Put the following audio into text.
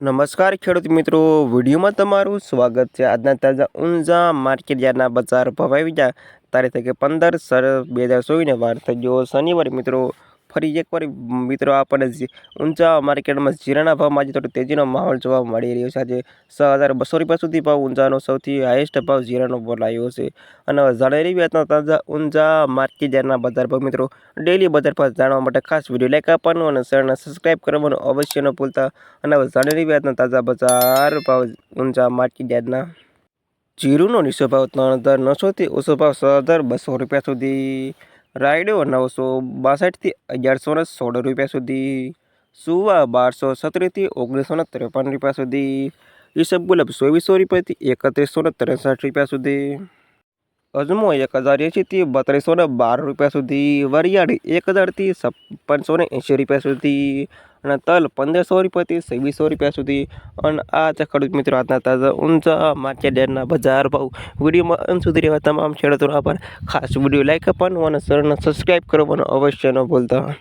નમસ્કાર ખેડૂત મિત્રો, વિડીયોમાં તમારું સ્વાગત છે. આજના તાજા ઊંઝા માર્કેટ યાર્ડના બજાર ભાવ આવી ગયા તારીખ પંદર સર, બે હજાર ચોવીસને વાર થઈ ગયો શનિવાર મિત્રો. ફરી એકવાર મિત્રો આપણને ઊંચા માર્કેટમાં જીરાના ભાવમાં આજે થોડો તેજીનો માહોલ જોવા મળી રહ્યો છે. આજે છ હજાર બસો રૂપિયા સુધી ભાવ ઊંઝાનો સૌથી હાઈએસ્ટ ભાવ જીરાનો બોલાયો છે. અને હવે જાણી વાતના તાજા ઊંઝા માર્કેટ યાર્ડના બજાર ભાવ મિત્રો ડેલી બજાર ભાવ જાણવા માટે ખાસ વીડિયો લાઈક આપવાનું અને ચેનલને સબસ્ક્રાઈબ કરવાનું અવશ્ય ન ભૂલતા. અને હવે વ્યાજના તાજા બજાર ભાવ ઊંઝા માર્કેટ યાર્ડના જીરુનો નીચો ભાવ ત્રણ હજાર નવસોથી ઓછો ભાવ છ હજાર બસો રૂપિયા સુધી રાયડો નવસો બાસઠથી અગિયારસો ને સોળ રૂપિયા સુધી, સુવા બારસો સત્તરીથી ઓગણીસો ને ત્રેપન રૂપિયા સુધી ઈસબગુલાબ ચોવીસો રૂપિયાથી એકત્રીસો ને ત્રેસઠ રૂપિયા સુધી, અજમો એક હજાર એંશીથી બત્રીસો ને બાર રૂપિયા સુધી, વરિયાળી એક હજારથી છપ્પનસો ને એંશી રૂપિયા સુધી અને તલ પંદરસો રૂપિયાથી છવ્વીસો રૂપિયા સુધી. અને આ છે ખેડૂત મિત્રો આજના તાજા ઊંચા માર્કેટ યાર્ડના બજાર ભાવ વિડીયોમાં અંત સુધી રહેવા તમામ ખેડૂતોનો આભાર. ખાસ વીડિયો લાઇક આપવાનું અને ચેનલને સબસ્ક્રાઈબ કરવાનું અવશ્ય ન ભૂલતા.